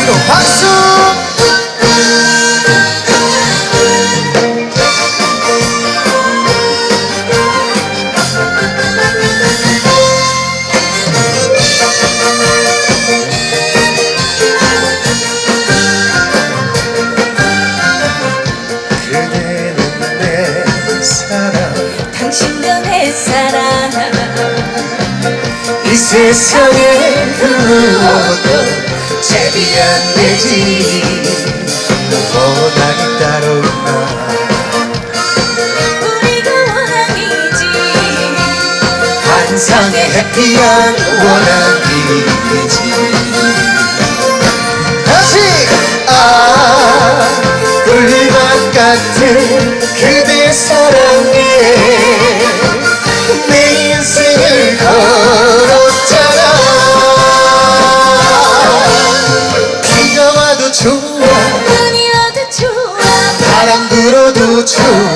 소리로 박수! 그대는 내 사랑. 당신도 내 사랑. 이 세상에 그 무엇도 제비 안 되지. 원한이 따로 있나 우리가 원앙이지. 환상의 해피한 원한이지. 다시 아 꿀맛 같은 불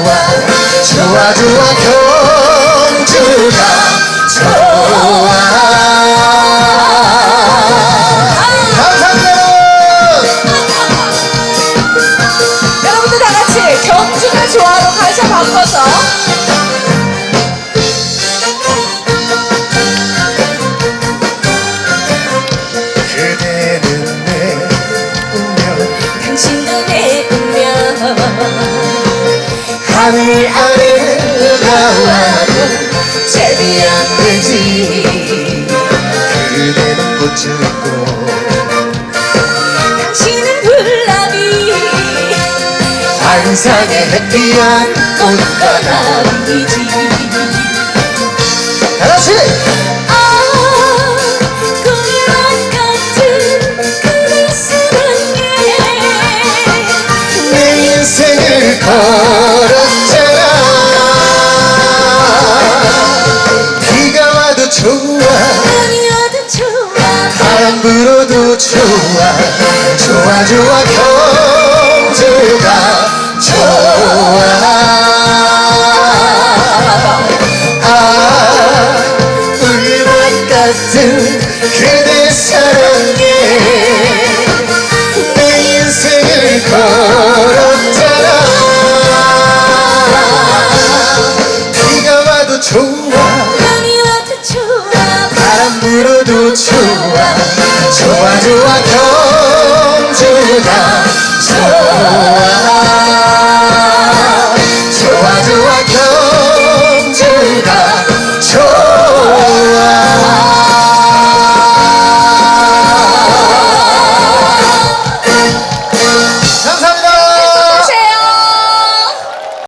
당신은 불나비. 환상의 해피한 꽃가나비지 다같 좋아 좋아 좋아 경주가